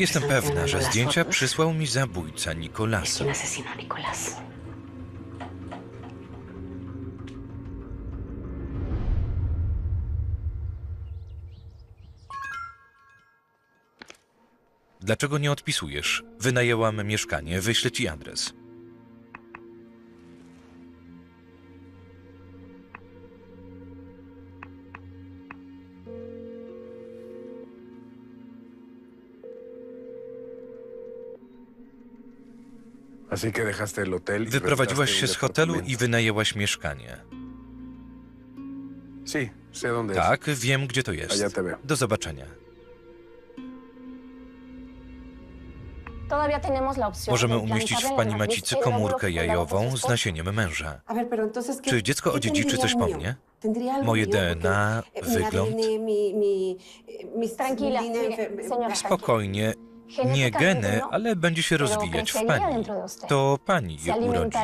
Jestem pewna, że zdjęcia przysłał mi zabójca es Nicolasa. quien asesinó a Nicolás. Dlaczego nie odpisujesz? Wynajęłam mieszkanie, wyślę ci adres. Wyprowadziłaś rentaste się z hotelu i wynajęłaś mieszkanie. Sí, sé dónde es. Tak, wiem, gdzie to jest. te veo. Do zobaczenia. Możemy umieścić w pani macicy komórkę jajową z nasieniem męża. A ver, pero entonces, ¿qué, Czy dziecko odziedziczy coś po mnie? Moje DNA, eh, wygląd? Señora. Spokojnie. Nie geny, ale będzie się rozwijać w pani. To pani je urodzi.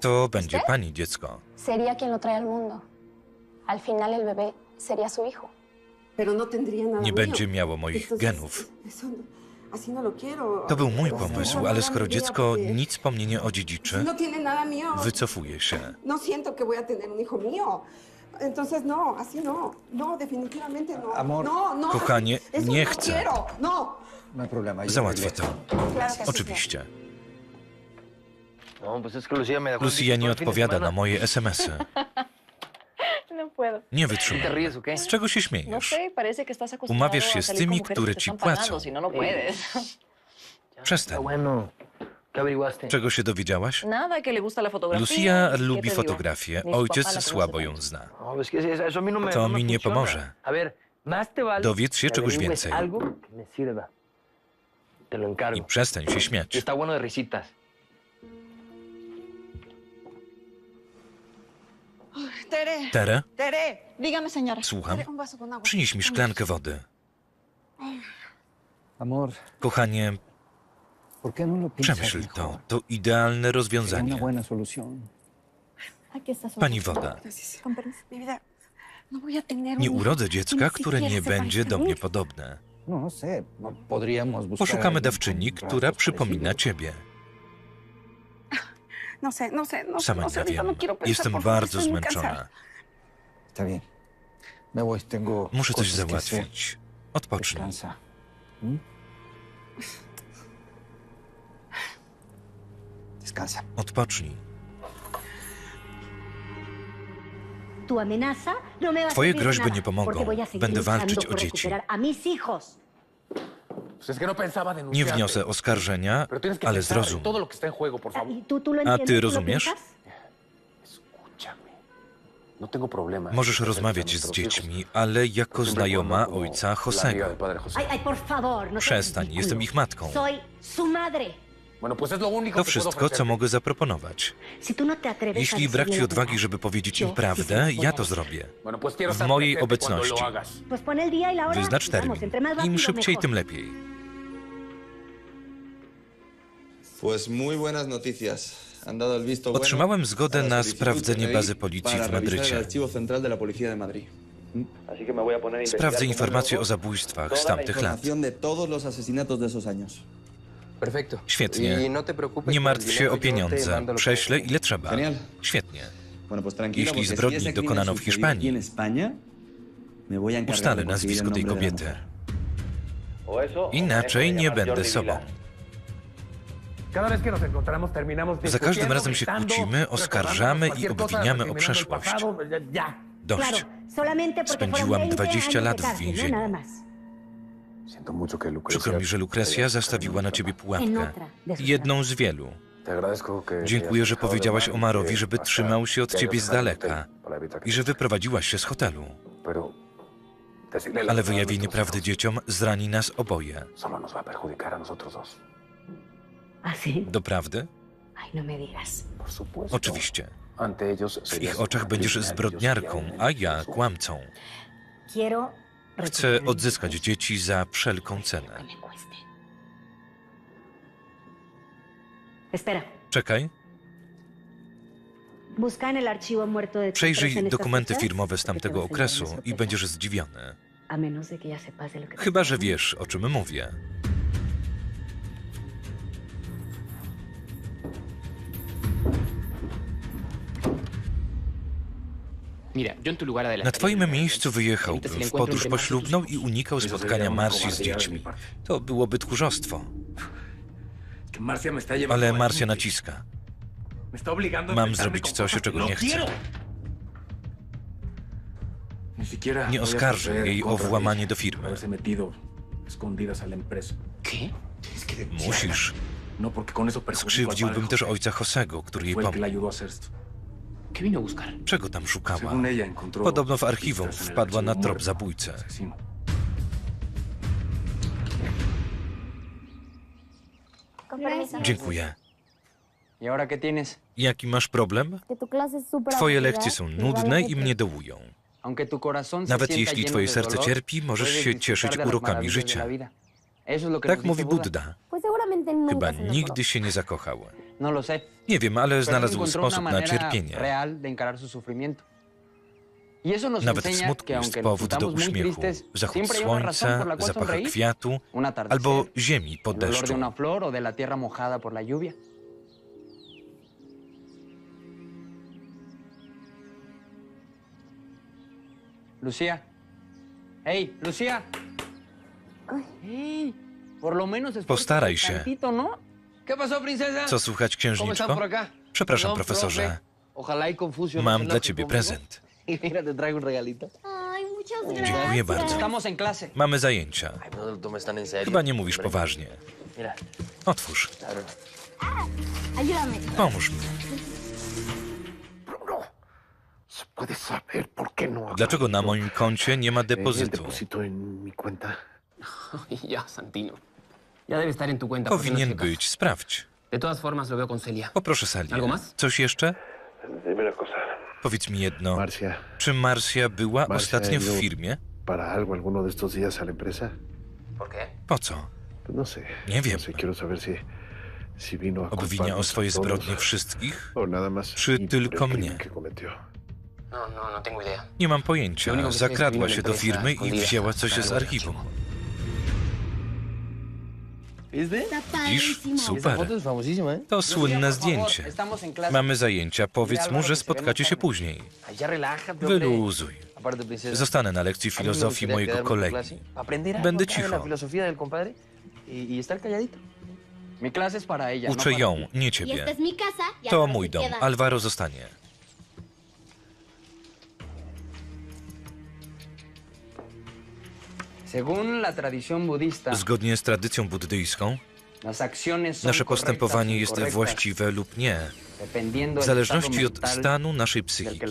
To będzie pani dziecko. Sería quien lo trae al mundo. Al final el bebé sería su hijo. Pero no Nie będzie miało moich genów. no-. To był mój pomysł, ale skoro dziecko nic po mnie nie odziedziczy, No wycofuje się. No. Entonces, no, así no. No, definitivamente no. Amor. No, no. Kochanie, eso nie no chcę. quiero. No. No Załatwię to. Claro que sí. Oczywiście. No. Lucia nie odpowiada na moje SMS-y. No puedo. Nie ¿Sí te wytrzymam. Z czego się No śmiejesz? sé, parece que estás acostumbrado Umawiasz się a z salir tymi, które te ci están pagando, płacą. Si no, no puedes. Está Przestań. Czego się dowiedziałaś? Lucia ¿qué te lubi fotografię. Ojciec słabo ją zna. No, no To no mi nie pomoże. Dowiedz się czegoś więcej. I przestań się Y śmiać. Tere. Słucham. Przynieś mi szklankę wody. Kochanie, ¿por qué no lo piensas przemyśl mejor? to. To idealne rozwiązanie. Pani woda. No Nie urodzę dziecka, które nie będzie do mnie podobne. No, no no, Poszukamy dawczyni, która przypomina ciebie. No no no Sama no nie wiem. no Jestem bardzo zmęczona. Muszę coś załatwić. Odpocznij. Descansa. Odpocznij. No Twoje groźby nie pomogą. Będę walczyć o dzieci. no Nie wniosę oskarżenia, ale zrozum. Ah. ¿Y A ty ¿Tú lo rozumiesz? No. Możesz rozmawiać z dziećmi, ale jako Siempre znajoma ojca Josego. Przestań, jestem ich matką. To wszystko, co mogę zaproponować. No Jeśli brak ci odwagi, żeby powiedzieć im prawdę, ja to zrobię. W mojej obecności. y. Wyznacz y termin. Im szybciej, tym lepiej. Otrzymałem zgodę na sprawdzenie bazy policji w Madrycie. investigar. Sprawdzę informacje o zabójstwach z tamtych lat. Świetnie. No Nie martw się o pieniądze. Prześlę ile trzeba. Świetnie. Jeśli zbrodni dokonano w Hiszpanii, Ustalę nazwisko tej kobiety. Inaczej nie będę sobą. Za każdym razem się kłócimy, oskarżamy i obwiniamy o przeszłość. Dość. Spędziłam fueron 20 20 años lat w cárcel, no więzieniu. Przykro mi, że Lukrecja zastawiła na ciebie pułapkę. Jedną z wielu. Dziękuję, że powiedziałaś y Omarowi, que żeby trzymał się od ciebie z del daleka i że wyprowadziłaś się z hotelu. Ale wyjawienie prawdy dzieciom zrani nas oboje. ¿Ah? Doprawdy? No. Oczywiście. W ich oczach będziesz criminal, zbrodniarką, a ja kłamcą. Chcę odzyskać dzieci za wszelką cenę. Czekaj, przejrzyj dokumenty firmowe z tamtego okresu i będziesz zdziwiony. Chyba, że wiesz, o czym mówię. Na twoim miejscu wyjechałbym w podróż poślubną i unikał spotkania Marsji z dziećmi. To byłoby tchórzostwo. Ale Marsja naciska. Mam zrobić coś, czego nie chcę. Nie oskarżę jej o włamanie do firmy. Musisz. Skrzywdziłbym też ojca Josego, który jej pomógł. Czego tam szukała? Podobno w archiwum wpadła na trop zabójcę. Dziękuję. Jaki masz problem? Twoje lekcje są nudne i mnie dołują. Nawet jeśli twoje serce cierpi, możesz się cieszyć urokami życia. Tak mówi. Buddha. Chyba nigdy się nie zakochał. No. Nie wiem, ale znalazł sposób na cierpienie. Y Nawet w enseña smutku que jest powód do uśmiechu. Zachód słońca, zapach kwiatu albo ziemi po deszczu. lo menos esfuérzate Postaraj się. ¿No? Co słychać, ¿Cómo están księżniczko? Przepraszam, profesorze. y no Mam se dla ciebie prezent. Y Dziękuję bardzo. Mamy zajęcia. No. Chyba nie mówisz poważnie. Otwórz. Ayúdame. Pomóż mi. ¿Puedes saber por qué no? Dlaczego na moim koncie nie ma El depozytu? Powinien checas? być. Sprawdź. De todas formas, lo veo con Celia. Poproszę más? Coś jeszcze? Dime una cosa. Powiedz mi jedno. Marcia, Czy Marsja była Marcia ostatnio w ido- firmie? ¿para algo alguno de estos días a la empresa? ¿Por qué? Po co? Pues no sé. Nie wiem. No sé, quiero saber si, si vino a Obwinia o culparnos swoje todos, zbrodnie wszystkich? O nada más. Czy y por el tylko crimen mnie? que cometió. No, no, no. Nie mam pojęcia. Zakradła się do firmy i wzięła coś z archiwum. Widzisz? Super. To słynne zdjęcie. Mamy zajęcia. Powiedz mu, że spotkacie się później. Wyluzuj. Zostanę na lekcji filozofii mojego kolegi. Będę cicho. no Uczę ją, nie Y ciebie. To Álvaro mój dom. Alvaro zostanie. Zgodnie z tradycją buddyjską, nasze postępowanie jest właściwe lub nie, w zależności od stanu naszej psychiki.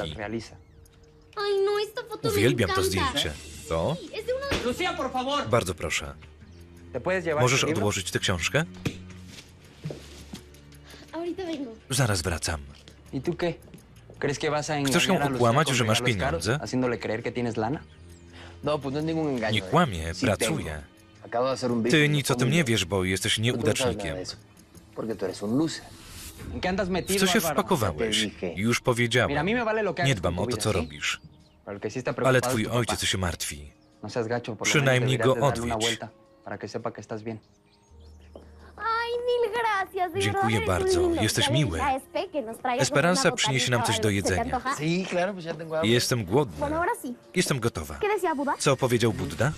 no, Uwielbiam to zdjęcie. To? Bardzo proszę. ¿Te puedes llevar Możesz odłożyć tę książkę? Zaraz wracam. ¿Y Chcesz ją okłamać, że masz pieniądze? Nie ¿eh? kłamie, pracuje. Ty nic o tym nie wiesz, bo jesteś no nieudacznikiem. de eso, Porque tú eres un loser. ¿En qué andas W co się wpakowałeś? Już powiedziałem. Nie dbam o to, co robisz. Ale twój ojciec się martwi. No Przynajmniej go odwiedź. Dziękuję verdad eres bardzo. Jesteś miły. Esperanza przyniesie nam coś do o algo. ¿Se te jedzenia. Jestem głodny. Jestem gotowa. Co powiedział Buddha?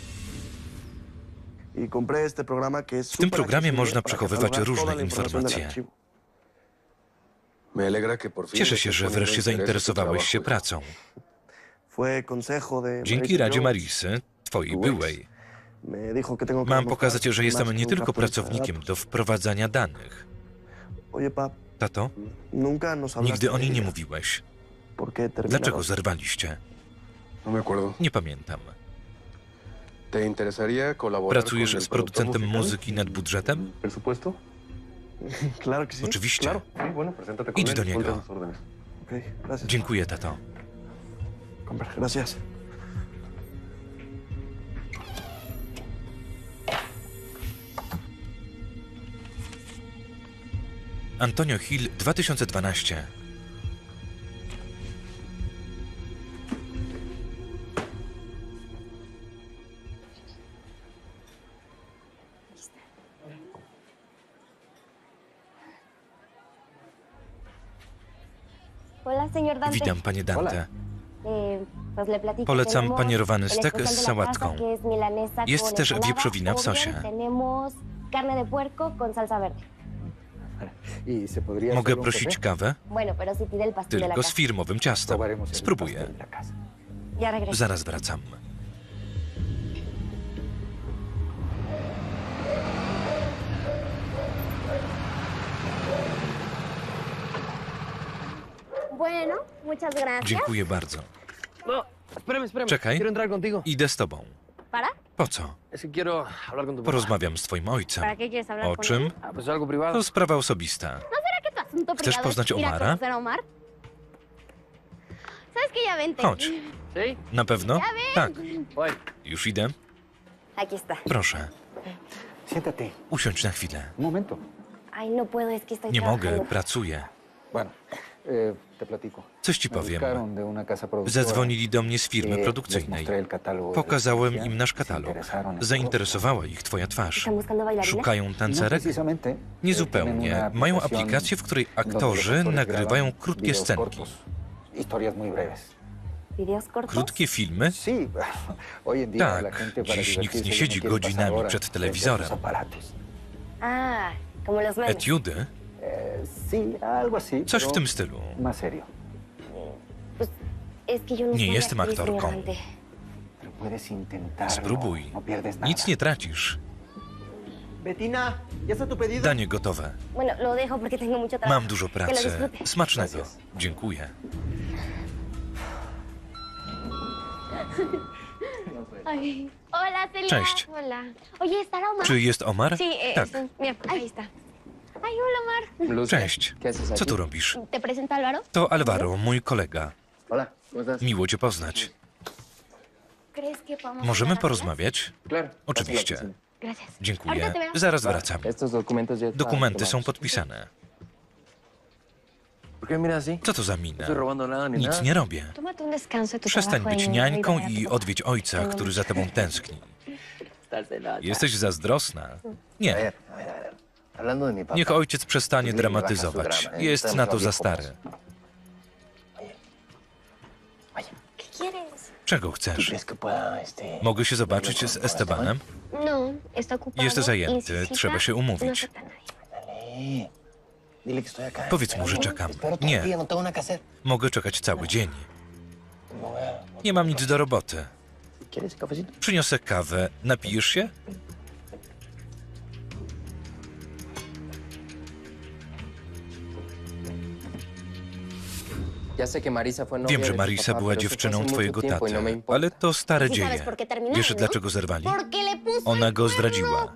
W tym programie można przechowywać różne informacje. Cieszę się, że wreszcie zainteresowałeś się pracą. Dzięki Radzie Marisy, twojej byłej, mam pokazać, że jestem nie tylko pracownikiem do wprowadzania danych. Tato, nigdy o niej nie mówiłeś. Dlaczego zerwaliście? No. Nie pamiętam. ¿Te interesaría colaborar Pracujesz z producentem muzyki nad budżetem? Oczywiście. Idź do niego. Dziękuję, tato. Antonio Hill 2012 Witam, panie Dante. Polecam panierowany stek z sałatką. Jest też wieprzowina w sosie. Mogę prosić kawę? Tylko z firmowym ciastem. Spróbuję. Zaraz wracam. Dziękuję bardzo. No. Czekaj. Idę z tobą. Po co? Porozmawiam z twoim ojcem. ¿Para qué quieres hablar O con czym? él? To sprawa osobista. ¿No tu asunto ¿Chcesz privado poznać es ir a Omara? conocer a Omar? ¿Sabes que ya vente? Chodź. Na pewno? Tak. Już idę. Aquí está. Proszę, Siéntate, usiądź na chwilę. un momento. Ay, no puedo, es que estoy Nie mogę, trabajando. pracuję. Bueno. Coś ci powiem. Zadzwonili do mnie z firmy produkcyjnej. Pokazałem im nasz katalog. Zainteresowała ich twoja twarz. Szukają No tancerek? eh, Nie tienen zupełnie. una Mają aplikację, w której aktorzy nagrywają krótkie scenki. Krótkie filmy? Tak, dziś nikt nie siedzi godzinami przed telewizorem. Ah. Etiudy? Eh, sí, algo así. Coś w tym stylu. No Nie jestem aktorką. Spróbuj. No. Nic nie tracisz. Danie gotowe. Mam dużo pracy. Smacznego. Dziękuję. Cześć. Czy jest Omar? Eh, Tak. Cześć. Co tu robisz? To Alvaro, mój kolega. Miło cię poznać. ¿Crees que podemos Możemy porozmawiać? Oczywiście. Dziękuję. Zaraz wracam. Dokumenty są podpisane. Co to za No mina? ni Nic nie robię. Przestań być niańką i odwiedź ojca, który za tobą tęskni. Jesteś zazdrosna. Nie. Niech ojciec przestanie dramatyzować. drama. Jest na to za stary. Czego ¿Tú chcesz? Mogę się zobaczyć z Estebanem? No. Jest zajęty, trzeba się No umówić. Powiedz mu, że czekam. Nie, no mogę czekać cały dzień. No Nie mam nic do roboty. Przyniosę kawę. Napijesz się? Wiem, że Marisa była dziewczyną twojego y no taty. Ale to stare ¿Y dzieje. Wiesz, no? dlaczego zerwali? Ona go zdradziła.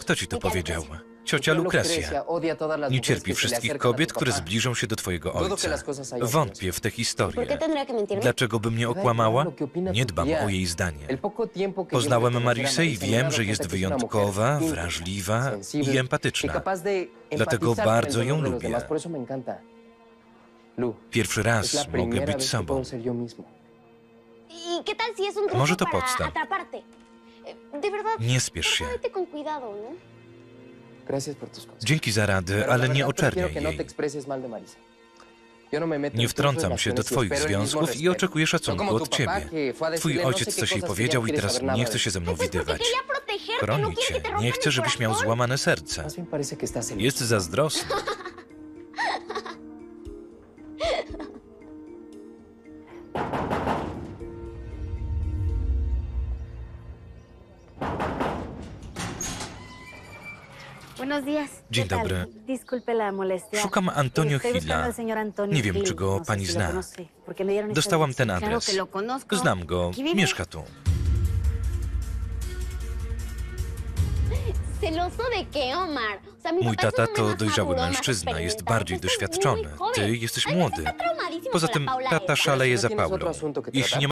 Kto ci to tía powiedział? Lucrecia. Ciocia Tu tía Lukrecja. odia a todas las Nie cierpi wszystkich kobiet, które zbliżą się do twojego ojca. Wątpię w tę ¿Por qué historię. Dlaczego by mnie okłamała? Nie dbam o jej zdanie. Poznałem Marisę i wiem, że jest wyjątkowa, wrażliwa sensible, i y empatyczna. Dlatego bardzo ją lubię. Pierwszy raz mogę być sobą. ¿Y Może to podstęp. Eh, Nie spiesz się. ¿no? Dzięki za rady, ale nie oczerniaj no jej. no Nie tus wtrącam się do y twoich mismo związków i oczekuję szacunku od ciebie. Twój ojciec coś jej y powiedział i teraz nie chce się ze mną widywać. Chronić cię. Nie chcę, żebyś miał złamane serce. Jest zazdrosny. Dzień dobry. Szukam Antonio Hilla. Nie wiem, czy go No pani zna. Dostałam ten adres. Znam go. Mieszka tu. Mój tata to dojrzały mężczyzna, jest bardziej doświadczony. Ty jesteś młody. Poza tym tata szaleje za ¿No Paulą. Jeśli nie